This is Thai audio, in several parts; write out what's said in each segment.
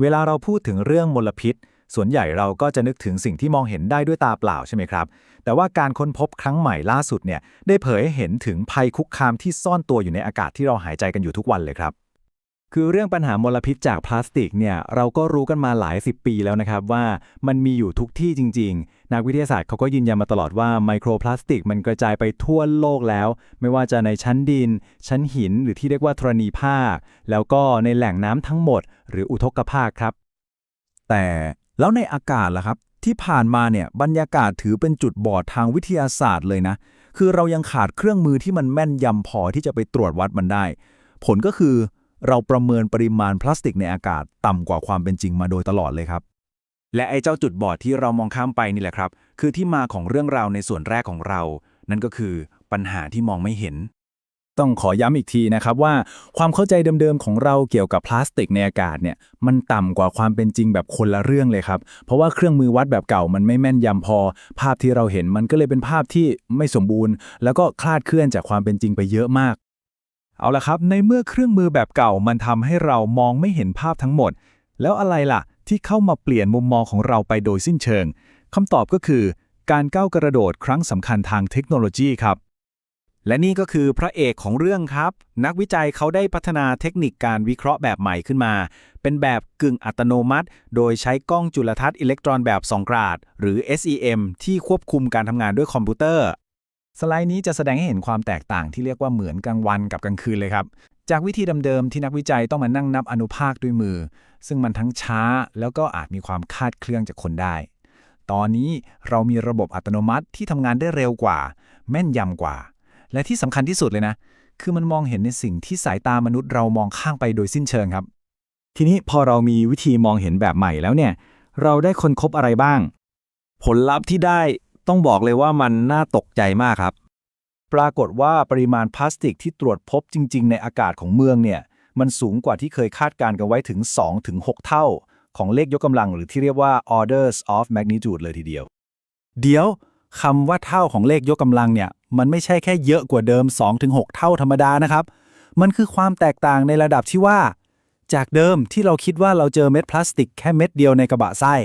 เวลาเราพูดถึงเรื่องมลพิษ ส่วนใหญ่เราก็จะนึกถึงสิ่งที่มองเห็นได้ด้วยตาเปล่าใช่ไหมครับ แต่ว่าการค้นพบครั้งใหม่ล่าสุดเนี่ยได้เผยให้เห็นถึงภัยคุกคามที่ซ่อนตัวอยู่ในอากาศที่เราหายใจกันอยู่ทุกวันเลยครับ คือเรื่องปัญหามลพิษจากพลาสติกเนี่ยเราก็รู้กันมาหลายสิบปีแล้วนะครับว่ามันมีอยู่ทุกที่จริง ๆ นักวิทยาศาสตร์เขาก็ยืนยันมาตลอดว่าไมโครพลาสติกมันกระจายไปทั่วโลกแล้ว ไม่ว่าจะในชั้นดิน ชั้นหิน หรือที่เรียกว่าธรณีภาค แล้วก็ในแหล่งน้ำทั้งหมด หรืออุทกภาคครับ แต่แล้วในอากาศล่ะครับ ที่ผ่านมาเนี่ยบรรยากาศถือเป็นจุดบอดทางวิทยาศาสตร์เลยนะ คือเรายังขาดเครื่องมือที่มันแม่นยำพอที่จะไปตรวจวัดมันได้ ผลก็คือ เราประเมินปริมาณพลาสติกในอากาศต่ำกว่าความเป็นจริงมาโดยตลอดเลยครับ และไอ้เจ้าจุดบอดที่เรามองข้ามไปนี่แหละครับ คือที่มาของเรื่องราวในส่วนแรกของเรา นั่นก็คือปัญหาที่มองไม่เห็น ต้องขอย้ำอีกทีนะครับว่าความเข้าใจเดิมๆของเราเกี่ยวกับพลาสติกในอากาศเนี่ยมันต่ำกว่าความเป็นจริงแบบคนละเรื่องเลยครับ เพราะว่าเครื่องมือวัดแบบเก่ามันไม่แม่นยำพอ ภาพที่เราเห็นมันก็เลยเป็นภาพที่ไม่สมบูรณ์ แล้วก็คลาดเคลื่อนจากความเป็นจริงไปเยอะมาก เอาละครับ ในเมื่อเครื่องมือแบบเก่ามันทำให้เรามองไม่เห็นภาพทั้งหมด แล้วอะไรล่ะ ที่เข้ามาเปลี่ยนมุมมองของเราไปโดยสิ้นเชิงคำตอบก็คือ การก้าวกระโดดครั้งสำคัญทางเทคโนโลยีครับและนี่ก็คือพระเอกของเรื่องครับ นักวิจัยเขาได้พัฒนาเทคนิคการวิเคราะห์แบบใหม่ขึ้นมา เป็นแบบกึ่งอัตโนมัติ โดยใช้กล้องจุลทรรศน์อิเล็กตรอนแบบสองกราด หรือ SEM ที่ควบคุมการทำงานด้วยคอมพิวเตอร์ สไลด์นี้จะแสดงให้เห็นความแตกต่างที่เรียกว่าเหมือนกลางวันกับกลางคืนเลยครับ จากวิธีเดิมๆที่นักวิจัยต้องมานั่งนับอนุภาคด้วยมือ ซึ่งมันทั้งช้าแล้วก็อาจมีความคาดเคลื่อนจากคนได้ ตอนนี้เรามีระบบอัตโนมัติที่ทำงานได้เร็วกว่า แม่นยำกว่า และที่สำคัญที่สุดเลยนะ คือมันมองเห็นในสิ่งที่สายตามนุษย์เรามองข้างไปโดยสิ้นเชิงครับ ทีนี้พอเรามีวิธีมองเห็นแบบใหม่แล้วเนี่ย เราได้ค้นพบอะไรบ้าง ผลลัพธ์ที่ได้ ต้องบอกเลยว่ามันน่าตกใจมากครับ ปรากฏว่าปริมาณพลาสติกที่ตรวจพบจริง ๆ ในอากาศของเมืองเนี่ย มันสูงกว่าที่เคยคาดการณ์กันไว้ถึง 2-6 เท่า ของเลขยกกำลังหรือที่เรียกว่า orders of magnitude เลยทีเดียว เดี๋ยวคำว่าเท่าของเลขยกกำลังเนี่ย มันไม่ใช่แค่เยอะกว่าเดิม 2-6 เท่าธรรมดานะครับ มันคือความแตกต่างในระดับที่ว่า จากเดิมที่เราคิดว่าเราเจอเม็ดพลาสติกแค่เม็ดเดียวในกระบะทราย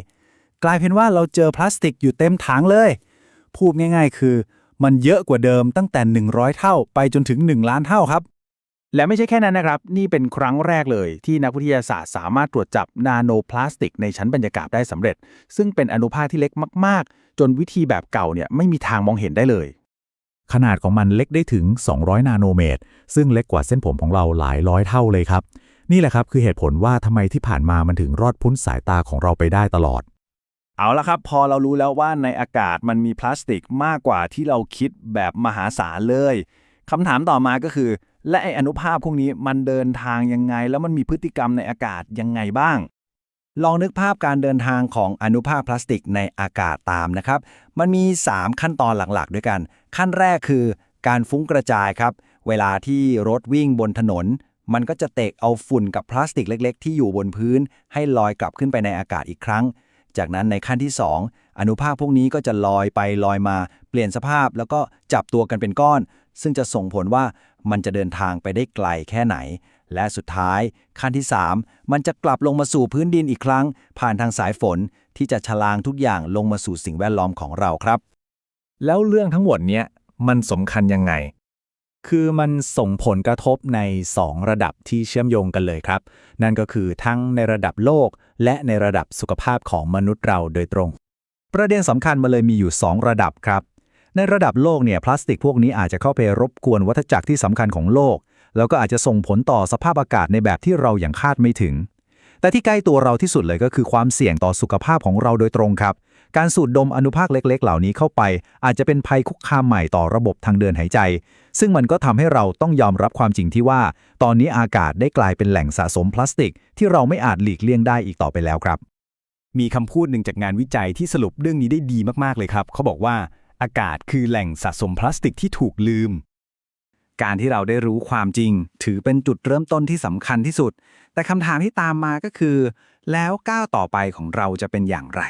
กลายเป็นว่าเราเจอพลาสติกอยู่เต็มถังเลย พูดง่าย ๆ คือ มันเยอะกว่าเดิมตั้งแต่ 100 เท่าไปจนถึง 1 ล้านเท่าครับ และไม่ใช่แค่นั้นนะครับ นี่เป็นครั้งแรกเลยที่นักวิทยาศาสตร์สามารถตรวจจับนาโนพลาสติกในชั้นบรรยากาศได้สำเร็จ ซึ่งเป็นอนุภาคที่เล็กมาก ๆ จนวิธีแบบเก่าเนี่ยไม่มีทางมองเห็นได้เลยขนาดของมันเล็กได้ถึง 200 นาโนเมตร ซึ่งเล็กกว่าเส้นผมของเราหลายร้อยเท่าเลยครับ นี่แหละครับคือเหตุผลว่าทำไมที่ผ่านมามันถึงรอดพ้นสายตาของเราไปได้ตลอด เอาละครับ พอเรารู้แล้วว่าในอากาศมันมีพลาสติกมากกว่าที่เราคิดแบบมหาศาลเลยคำถามต่อมาก็คือ และไออนุภาคพวกนี้มันเดินทางยังไง แล้วมันมีพฤติกรรมในอากาศยังไงบ้าง ลองนึกภาพการเดินทางของอนุภาคพลาสติกในอากาศตามนะครับ มันมี 3 ขั้นตอนหลักๆ ด้วยกัน ขั้นแรกคือการฟุ้งกระจายครับ เวลาที่รถวิ่งบนถนน มันก็จะเตะเอาฝุ่นกับพลาสติกเล็ก ๆ ที่อยู่บนพื้น ให้ลอยกลับขึ้นไปในอากาศอีกครั้ง จากนั้นในขั้นที่ 2 อนุภาคพวกนี้ก็จะลอยไปลอยมา เปลี่ยนสภาพแล้วก็จับตัวกันเป็นก้อน ซึ่งจะส่งผลว่ามันจะเดินทางไปได้ไกลแค่ไหน และสุดท้ายขั้นที่ 3 มันจะกลับลงมาสู่พื้นดินอีกครั้ง ผ่านทางสายฝนที่จะชะลางทุกอย่างลงมาสู่สิ่งแวดล้อมของเราครับ แล้วเรื่องทั้งหมดเนี้ยมันสำคัญยังไง คือมันส่งผลกระทบใน 2 ระดับที่เชื่อมโยงกันเลยครับ นั่นก็คือทั้งในระดับโลก และในระดับสุขภาพของมนุษย์เราโดยตรง ประเด็นสำคัญมาเลยมีอยู่ 2 ระดับครับ ในระดับโลกเนี่ยพลาสติกพวกนี้อาจจะเข้าไปรบกวนวัฏจักรที่สำคัญของโลก แล้วก็อาจจะส่งผลต่อสภาพอากาศในแบบที่เราอย่างคาดไม่ถึง แต่ที่ใกล้ตัวเราที่สุดเลยก็คือความเสี่ยงต่อสุขภาพของเราโดยตรงครับ การสูดดมอนุภาคเล็ก ๆ เหล่านี้เข้าไป อาจจะเป็นภัยคุกคามใหม่ต่อระบบทางเดินหายใจ ซึ่งมันก็ทำให้เราต้องยอมรับความจริงที่ว่า ตอนนี้อากาศได้กลายเป็นแหล่งสะสมพลาสติก ที่เราไม่อาจหลีกเลี่ยงได้อีกต่อไปแล้วครับ มีคำพูดหนึ่งจากงานวิจัยที่สรุปเรื่องนี้ได้ดีมากๆเลยครับ เขาบอกว่า อากาศคือแหล่งสะสมพลาสติกที่ถูกลืมการที่เราได้รู้ความจริง ถือเป็นจุดเริ่มต้นที่สำคัญที่สุด แต่คำถามที่ตามมาก็คือ แล้วก้าวต่อไปของเราจะเป็นอย่างไร